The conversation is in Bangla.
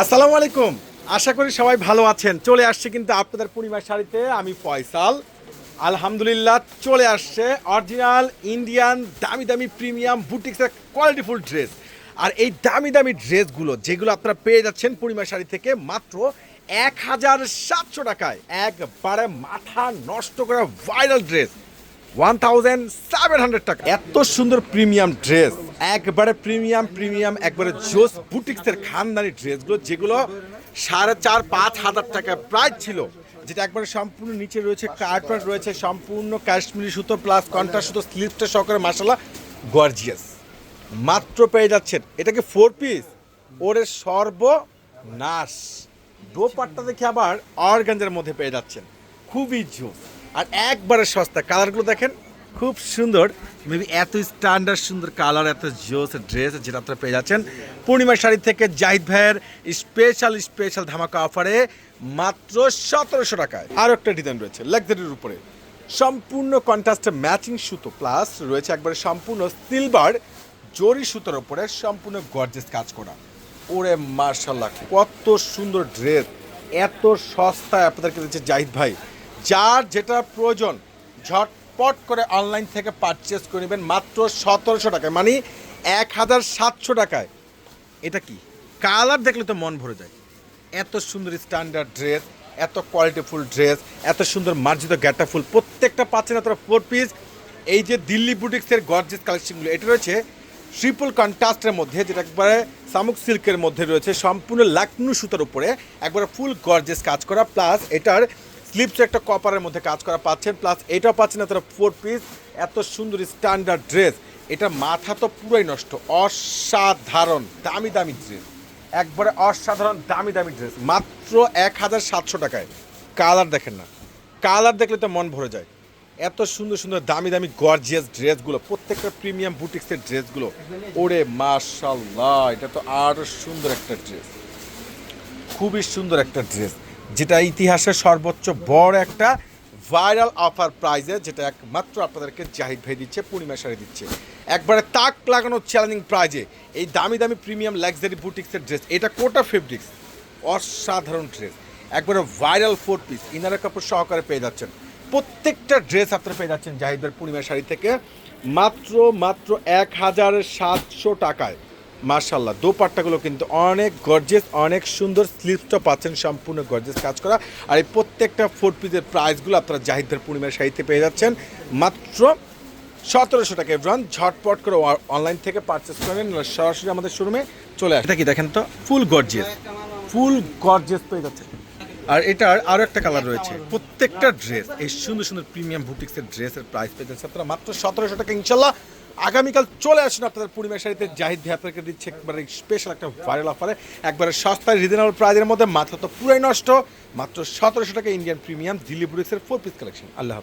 আসসালামু আলাইকুম। আশা করি সবাই ভালো আছেন। চলে আসছে কিন্তু আপনাদের পূর্ণিমার শাড়িতে আমি ফয়সাল। আলহামদুলিল্লাহ চলে আসছে অরিজিনাল ইন্ডিয়ান দামি দামি প্রিমিয়াম বুটিক্সের কোয়ালিটিফুল ড্রেস। আর এই দামি দামি ড্রেসগুলো যেগুলো আপনারা পেয়ে যাচ্ছেন পূর্ণিমা শাড়ি থেকে মাত্র এক হাজার সাতশো টাকায়। একবারে মাথা নষ্ট করা viral dress one thousand seven hundred টাকা। এত সুন্দর প্রিমিয়াম ড্রেস, একবারে প্রিমিয়াম প্রিমিয়াম, একবারে জোস বুটিক্সের খানদানি ড্রেসগুলো, যেগুলো সাড়ে চার, পাঁচ হাজার টাকা প্রাইস ছিল, যেটা একবারে সম্পূর্ণ নিচে রয়েছে কার্পেট রয়েছে, সম্পূর্ণ কাশ্মীরি সুতো প্লাস কন্ট্রা সুতো স্লিপটা সহকারে মাসালা গর্জিয়াস মাত্র পেয়ে যাচ্ছেন এটাকে ফোর পিস ওরে সর্বনাশ। দোপাট্টা দেখে আবার অর্গানজার মধ্যে পেয়ে যাচ্ছেন, খুবই জোস। আর একবারে সস্তা। কালারগুলো দেখেন, খুব সুন্দর। মেবি এত স্ট্যান্ডার্ড সুন্দর কালার, এত জোস ড্রেস যেটা আপনারা পেয়ে যাচ্ছেন। পূর্ণিমা শাড়ি থেকে জাহিদ ভাইয়ের স্পেশাল স্পেশাল ধামাকা অফারে মাত্র সতেরোশো টাকায়। আর একটা ডিজাইন রয়েছে লাক্সারির উপরে। সম্পূর্ণ কন্ট্রাস্টে ম্যাচিং সুতো প্লাস রয়েছে একবারে সম্পূর্ণ সিলভার জরি সুতোর উপরে সম্পূর্ণ গর্জেস কাজ করা। ওরে মার্শাল্লাহ কত সুন্দর ড্রেস এত সস্তায় আপনাদেরকে দিচ্ছে জাহিদ ভাই। যার যেটা প্রয়োজন, ঝটপট করে অনলাইন থেকে পারচেস করে নেবেন মাত্র সতেরোশো টাকায়। মানে এক হাজার সাতশো টাকায়। এটা কি? কালার দেখলে তো মন ভরে যায়। এত সুন্দর স্ট্যান্ডার্ড ড্রেস এত কোয়ালিটিফুল ড্রেস এত সুন্দর মার্জিত গ্যাটা ফুল, প্রত্যেকটা পাচ্ছেন আপনারা ফোর পিস এই যে দিল্লি বুটিক্সের গর্জেস কালেকশনগুলো এটা রয়েছে ট্রিপল কন্ট্রাস্টের মধ্যে, যেটা একবারে সামুক সিল্কের মধ্যে রয়েছে, সম্পূর্ণ লাকনু সুতার উপরে, একবারে ফুল গর্জেস কাজ করা প্লাস এটার স্লিপস একটা কপারের মধ্যে কাজ করা পাচ্ছেন প্লাস এটাও পাচ্ছেন আপনারা ফোর পিস এত সুন্দর স্ট্যান্ডার্ড ড্রেস এটা মাথা তো পুরোই নষ্ট, অসাধারণ, দামি দামি ড্রেস একবারে অসাধারণ, দামি দামি ড্রেস মাত্র এক হাজার সাতশো টাকায়। কালার দেখেন না। কালার দেখলে তো মন ভরে যায়। এত সুন্দর সুন্দর, দামি দামি গর্জিয়াস ড্রেসগুলো প্রত্যেকটা প্রিমিয়াম বুটিক্সের ড্রেসগুলো ওরে মার্শাল্লাহ এটা তো আরও সুন্দর একটা ড্রেস খুবই সুন্দর একটা ড্রেস যেটা ইতিহাসের সর্বোচ্চ বড় একটা ভাইরাল অফার প্রাইজে যেটা একমাত্র আপনাদেরকে জাহিদ ভাই দিচ্ছে, পূর্ণিমা শাড়ি দিচ্ছে। একবারে তাক লাগানো চ্যালেঞ্জিং প্রাইজে এই দামি দামি প্রিমিয়াম লাক্সারি বুটিক্সের ড্রেস এটা কোটা ফেব্রিক্স অসাধারণ ড্রেস একবারে ভাইরাল ফোর পিস ইনারা কাপড় সহকারে পেয়ে যাচ্ছেন। প্রত্যেকটা ড্রেস আপনারা পেয়ে যাচ্ছেন জাহিদের পূর্ণিমা শাড়ি থেকে। মাত্র মাত্র এক হাজার সাতশো টাকায়। মার্শাল্লাহ দোপাট্টাগুলো কিন্তু অনেক গর্জেস অনেক সুন্দর স্লিপসটা পাচ্ছেন, সম্পূর্ণ গর্জেস কাজ করা। আর এই প্রত্যেকটা ফোর পিসের প্রাইসগুলো আপনারা জাহিদের পূর্ণিমার সাহিত্যে পেয়ে যাচ্ছেন। মাত্র সতেরোশো টাকা এভরান ঝটপট করে অনলাইন থেকে পারচেস করেন সরাসরি আমাদের শোরুমে চলে আসে দেখেন তো? ফুল গর্জেস ফুল গর্জেস পেয়ে যাচ্ছে আর এটার আরও একটা কালার রয়েছে। প্রত্যেকটা ড্রেস এই সুন্দর সুন্দর প্রিমিয়াম বুটিক্সের ড্রেসের প্রাইস পেয়ে যাচ্ছে আপনারা মাত্র সতেরোশো টাকা। ইনশাল্লাহ আগামীকাল চলে আসুন আপনাদের পূর্ণিমা শাড়িতে। জাহিদ ভাই আপনাকে দিচ্ছে একবারে স্পেশাল একটা ভাইরাল অফারে একবারে সস্তায় রিজনেবল প্রাইজের মধ্যে। মাথা তো পুরাই নষ্ট। মাত্র সতেরোশো টাকা ইন্ডিয়ান প্রিমিয়াম দিল্লি বুটিক্সের ফোর পিস কালেকশন আল্লাহ